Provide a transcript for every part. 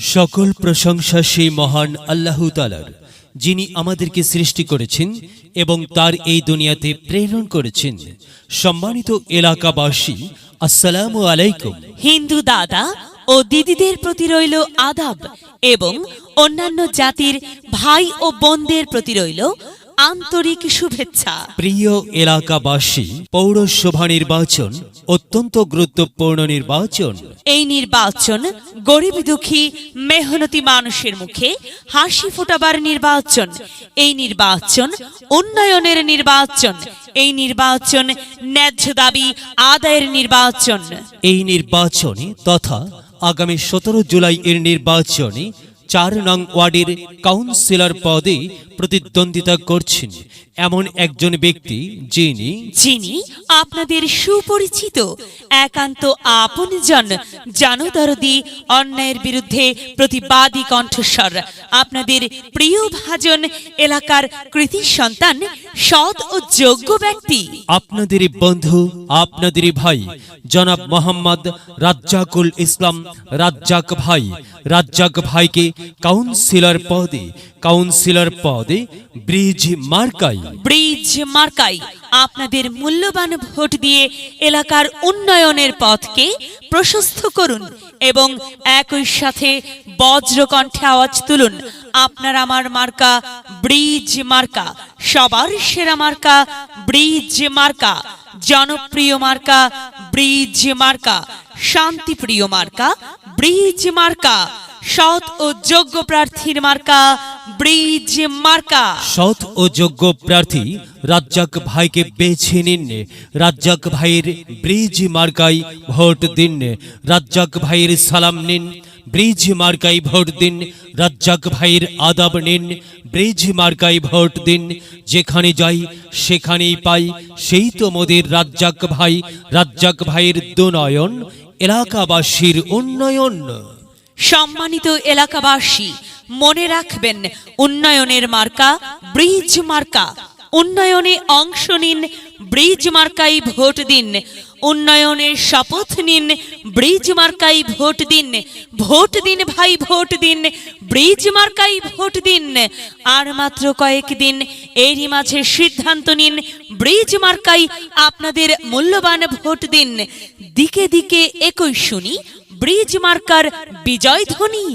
সকল প্রশংসা সেই মহান আল্লাহ তালার যিনি আমাদেরকে সৃষ্টি করেছেন এবং তার এই দুনিয়াতে প্রেরণ করেছেন। সম্মানিত এলাকাবাসী, আসসালামু আলাইকুম। হিন্দু দাদা ও দিদিদের প্রতি রইল আদাব এবং অন্যান্য জাতির ভাই ও বোনদের প্রতি রইল আন্তরিক শুভেচ্ছা। প্রিয় এলাকাবাসী পৌরসভা নির্বাচন অত্যন্ত গুরুত্বপূর্ণ নির্বাচন। এই নির্বাচন গরিব দুঃখী মেহনতি মানুষের মুখে হাসি ফোটাবার নির্বাচন। এই নির্বাচন উন্নয়নের নির্বাচন। এই নির্বাচন ন্যায্য দাবি আদায়ের নির্বাচন। এই নির্বাচনে তথা আগামী সতেরো জুলাই এর নির্বাচনে চার নং ওয়ার্ডের কাউন্সিলর পদে প্রতিদ্বন্দ্বিতা করছেন এমন একজন ব্যক্তি যিনি যিনি আপনাদের সুপরিচিত একান্ত আপনজন জনদরদি অন্যায়ের বিরুদ্ধে প্রতিবাদী কণ্ঠস্বর। আপনাদের প্রিয় ভাজন এলাকার কৃতি সন্তান সৎ ও যোগ্য ব্যক্তি। আপনাদেরই বন্ধু আপনাদেরই ভাই জনাব মোহাম্মদ রাজ্জাকুল ইসলাম রাজ্জাক ভাই। রাজ্জাক ভাইকে কাউন্সিলর পদে কাউন্সিলর পদে ব্রিজ মার্কাই। ব্রিজ মার্কাই, আপনাদের মূল্যবান ভোট দিয়ে এলাকার উন্নয়নের পথকে প্রশস্ত করুন এবং একই সাথে বজ্রকণ্ঠে আওয়াজ তুলুন, আপনার আমার মার্কা ব্রিজ মার্কা, সবার সেরা মার্কা ব্রিজ মার্কা, জনপ্রিয় মার্কা ব্রিজ মার্কা, শান্তিপ্রিয় মার্কা ব্রিজ মার্কা। সৎ ও যোগ্য প্রার্থীর মার্কা ব্রিজ মার্কা। সৎ ও প্রার্থী রাজ্জাক ভাইকে বেছে নিন। রাজ্জাক ভাইয়ের ব্রিজ ভোট দিন। রাজ্জাক ভাইয়ের সালাম নিন। ব্রিজ মার্কাই ভোট দিন। রাজ্জাক ভাইয়ের আদাব নিন। ব্রিজ মার্কাই ভোট দিন। যেখানে যাই, সেখানেই পাই। সেই তো মোদের রাজ্জাক ভাই। রাজ্জাক ভাইয়ের দুনয়ন, এলাকাবাসীর উন্নয়ন। সম্মানিত এলাকাবাসী, মনে রাখবেন, উন্নয়নের মার্কা ব্রিজ মার্কা। উন্নয়নে অংশ নিন, ব্রিজ মার্কাই ভোট দিন। উন্নয়নের শপথ নিন, ব্রিজ মার্কাই ভোট দিন। ভোট দিন ভাই, ভোট দিন, ব্রিজ মার্কাই ভোট দিন। আর মাত্র কয়েকদিন এরই মাঝে সিদ্ধান্ত নিন, ব্রিজ মার্কাই আপনাদের মূল্যবান ভোট দিন। দিকে দিকে একই শুনি ব্রিজ মার্কার বিজয় ধ্বনি।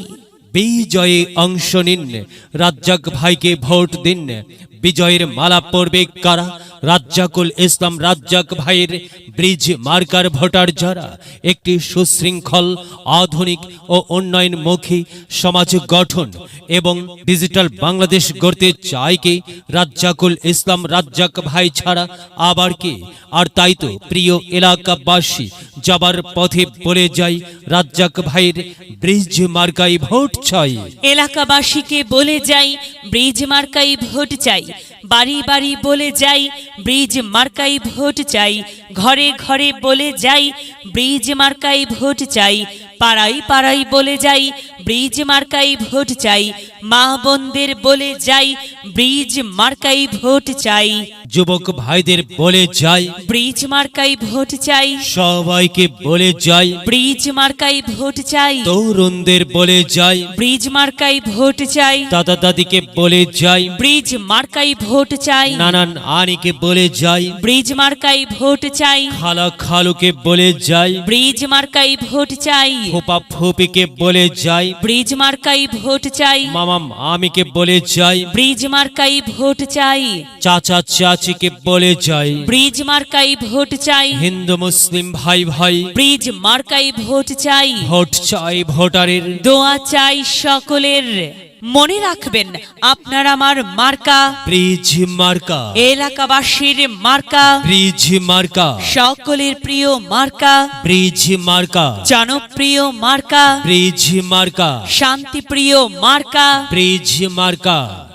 বিজয়ে অংশ নিন, রাজ্জাক ভাইকে ভোট দিন। বিজয়ের মালা পড়বে কারা? রাজ্জাকুল ইসলাম, রাজ্জাক ভাইয়ের ব্রিজ মার্কার ভোটার যারা? একটি সুশৃঙ্খল, আধুনিক ও উন্নয়নমুখী সমাজ গঠন এবং ডিজিটাল বাংলাদেশ গড়তে চায় কে? রাজ্জাকুল ইসলাম, রাজ্জাক ভাই ছাড়া আবার কে? আর তাই তো প্রিয় এলাকাবাসী যাবার পথে বলে যাই। রাজ্জাক ভাইয়ের ব্রিজ মার্কাই ভোট চাই। এলাকাবাসীকে বলে যাই, ব্রিজ মার্কাই ভোট চাই। বাড়ি বাড়ি বলে যাই, ব্রিজ মার্কাই ভোট চাই। ঘরে ঘরে বলে যাই, ব্রিজ মার্কাই ভোট চাই। পাড়াই পাড়াই বলে যাই ব্রিজ মার্কাই ভোট চাই মা বোনদের বলে যাই ব্রিজ মার্কাই ভোট চাই। যুবক ভাইদের বলে যাই। ব্রিজ মার্কাই ভোট চাই। সবাইকে বলে যাই। ব্রিজ মার্কাই ভোট চাই। তরুণদের বলে যাই। ব্রিজ মার্কাই ভোট চাই। দাদা দাদিকে বলে যাই। ব্রিজ মার্কাই ভোট চাই। নানান আনিকে বলে যাই। ব্রিজ মার্কাই ভোট চাই। খালা খালুকে বলে যাই। ব্রিজ মার্কাই ভোট চাই। ফুপা ফুপিকে বলে যাই। ব্রিজ মার্কাই ভোট চাই। মামা মামিকে বলে যাই। ব্রিজ মার্কাই ভোট চাই। চাচা চাচিকে বলে যাই। ব্রিজ মার্কাই ভোট চাই। হিন্দু মুসলিম ভাই ভাই। ব্রিজ মার্কাই ভোট চাই। ভোট চাই ভোটারের। দোয়া চাই সকলের। মনে রাখবেন আপনার আমার মার্কা। ব্রিজ মার্কা। এলাকাবাসীর মার্কা। ব্রিজ মার্কা। সকলের প্রিয় মার্কা। ব্রিজ মার্কা। জনপ্রিয় মার্কা। ব্রিজ মার্কা। শান্তিপ্রিয় মার্কা। ব্রিজ মার্কা।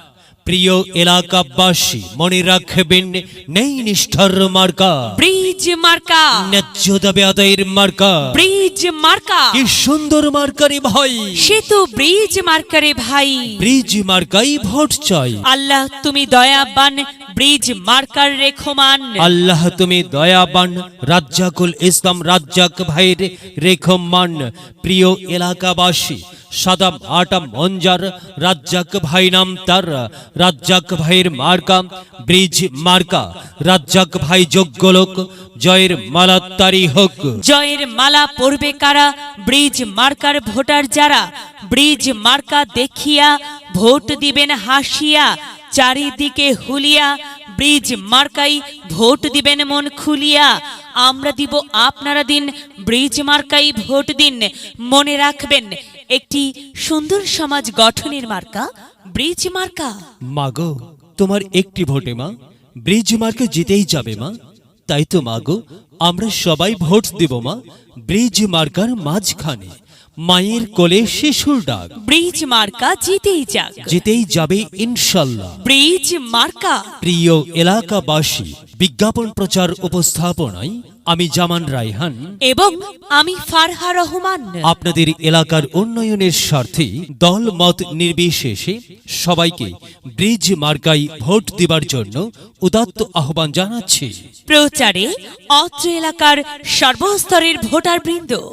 প্রিয় এলাকাবাসী মনে রাখবেন নেই নিষ্ঠার মার্কা। ব্রিজ মার্কা। ন্যায্য দাবি আদায়ের মার্কা। ব্রিজ মার্কা। কি সুন্দর মার্কারে ভাই। সে তো ব্রিজ মার্কারে ভাই। ব্রিজ মার্কাই ভোট চাই। আল্লাহ তুমি দয়াবান ব্রিজ মার্কার রেখমান। আল্লাহ তুমি দয়াবান রাজ্জাকুল ইসলাম রাজ্জাক ভাইয়ের রেখমান। প্রিয় এলাকাবাসী সাদাম আটাম মঞ্জার রাজ্জাক ভাই নাম তার। রাজ্জাক ভাইয়ের মার্কা ব্রিজ মার্কা। রাজ্জাক ভাই যোগ্য লোক জয়ের মালাত্তারি হোক। জয়ের মালা পরবে কারা? ব্রিজ মার্কার ভোটার যারা? ব্রিজ মার্কা দেখিয়া ভোট দিবেন হাসিয়া। চারিদিকে হুলিয়া, ব্রিজ মার্কাই ভোট দিবেন মন খুলিয়া। আমরা দিব আপনারা দিন ব্রিজ মার্কাই ভোট দিন। মনে রাখবেন, একটি সুন্দর সমাজ গঠনের মার্কা, ব্রিজ মার্কা। মাগো, তোমার একটি ভোটে মা, ব্রিজ মার্কে জিতেই যাবে মা। তাই তো মাগো, আমরা সবাই ভোট দেব মা, ব্রিজ মার্কার মাঝখানে। মায়ের কোলে শিশুর ডাক। ব্রিজ মার্কা জিতেই যাক। জিতেই যাবে ইনশাল্লাহ। ব্রিজ মার্কা। প্রিয় এলাকাবাসী বিজ্ঞাপন প্রচার উপস্থাপনায় আমি জামান রায়হান। এবং আমি ফারহা রহমান। আপনাদের এলাকার উন্নয়নের স্বার্থে দল মত নির্বিশেষে সবাইকে ব্রিজ মার্কাই ভোট দেবার জন্য উদাত্ত আহ্বান জানাচ্ছি। প্রচারে অত্র এলাকার সর্বস্তরের ভোটার বৃন্দ